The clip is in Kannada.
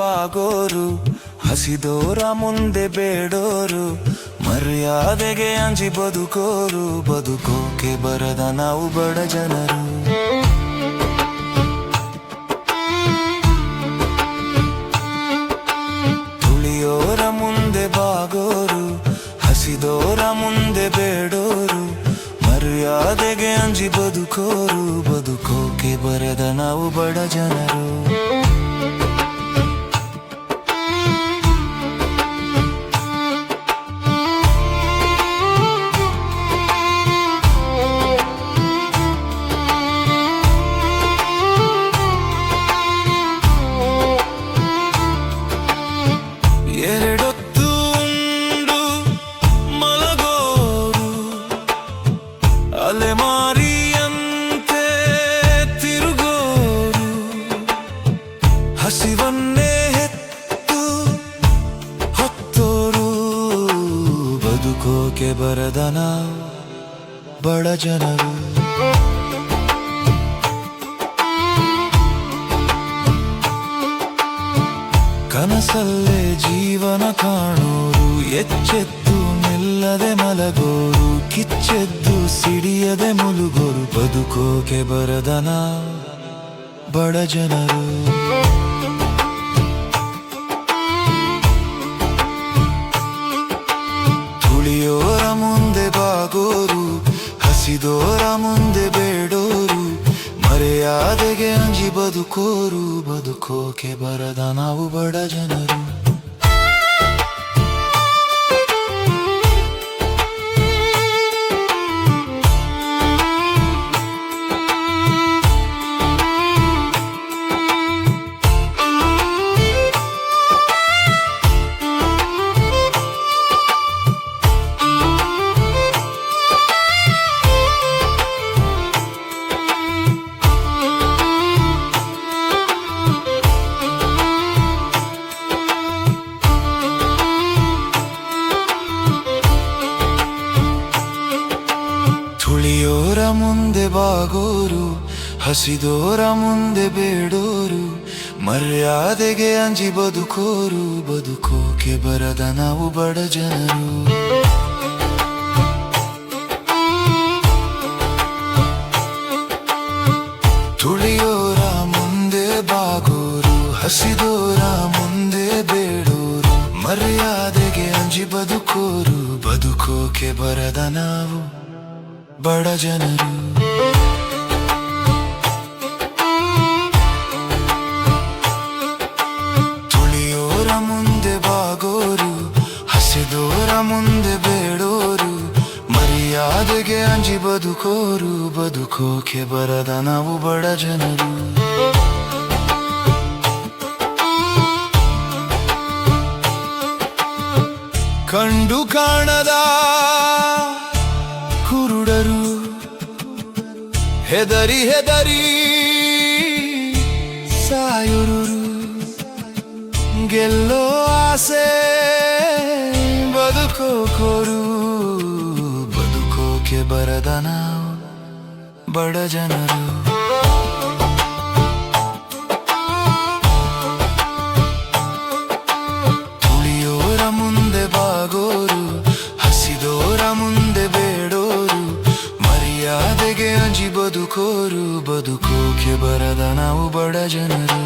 ಬಾಗೋರು, ಹಸಿದೋರ ಮುಂದೆ ಬೇಡೋರು, ಮರ್ಯಾದೆಗೆ ಅಂಜಿ ಬದುಕೋರು, ಬದುಕೋಕೆ ಬರದ ನಾವು ಬಡ ಜನರು. ತುಳಿಯೋರ ಮುಂದೆ ಬಾಗೋರು, ಹಸಿದೋರ ಮುಂದೆ ಬೇಡೋರು, ಮರ್ಯಾದೆಗೆ ಅಂಜಿ ಬದುಕೋರು, ಬದುಕೋಕೆ ಬರದ ನಾವು ಬಡ ಜನರು. ಅಲೆಮಾರಿಯಂತೆ ತಿರುಗೋರು, ಹಸಿವನ್ನೇ ಹೆತ್ತು ಹೊತ್ತೋರು. ಬದುಕೋಕೆ ಬರದನ ಬಡ ಜನರು. ಕನಸಲ್ಲೇ ಜೀವನ ಕಾಣೋರು, ಎಚ್ಚೆತ್ತು ನಿಲ್ಲದೆ ಮಲಗೋರು ಕಿಚ್ಚೆದ್ದು ಸಿಡಿಯದೆ ಮುಲುಗೋರು ಬದುಕೋಕೆ ಬರದನ ಬಡ ಜನರು. ತುಳಿಯೋರ ಮುಂದೆ ಬಾಗೋರು, ಹಸಿದೋರ ಮುಂದೆ ಬೇಡೋರು, ಮರೆಯಾದೆಗೆ ಅಂಜಿ ಬದುಕೋರು, ಬದುಕೋಕೆ ಬರದ ನಾವು ಬಡ ಜನರು. ತುಳಿಯೋರ ಮುಂದೆ ಬಾಗೋರು, ಹಸಿದೋರ ಮುಂದೆ ಬೇಡೋರು, ಮರ್ಯಾದೆಗೆ ಅಂಜಿ ಬದುಕೋರು, ಬದುಕೋಕೆ ಬರದ ನಾವು ಬಡ ಜನರು. ತುಳಿಯೋರ ಮುಂದೆ ಬಾಗೋರು, ಹಸಿದೋರ ಮುಂದೆ ಬೇಡೋರು, ಮರ್ಯಾದೆಗೆ ಅಂಜಿ ಬದುಕೋರು, ಬದುಕೋಕೆ ಬರದ ನಾವು ಬಡ ಜನರು. ತುಳಿಯೋರ ಮುಂದೆ ಬಾಗೋರು, ಹಸಿದೋರ ಮುಂದೆ ಬೇಡೋರು, ಮರ್ಯಾದೆಗೆ ಅಂಜಿ ಬದುಕೋರು, ಬದುಕೋಕೆ ಬರದ ನಾವು ಬಡ ಜನರು. ಕಂಡು ಕಾಣದ ಹೆದರಿ ಹೆದರಿ ಸಾಯುರು ಗೆಲ್ಲೋ ಆಸೆ ಬದುಕೋ ಕೋರು. ಬದುಕೋಕೆ ಬರದ ನಾವು ಬಡ ಜನರು? ಬದುಕೋರು ಬದುಕೋಕೆ ಬರದ ನಾವು ಬಡ ಜನರು.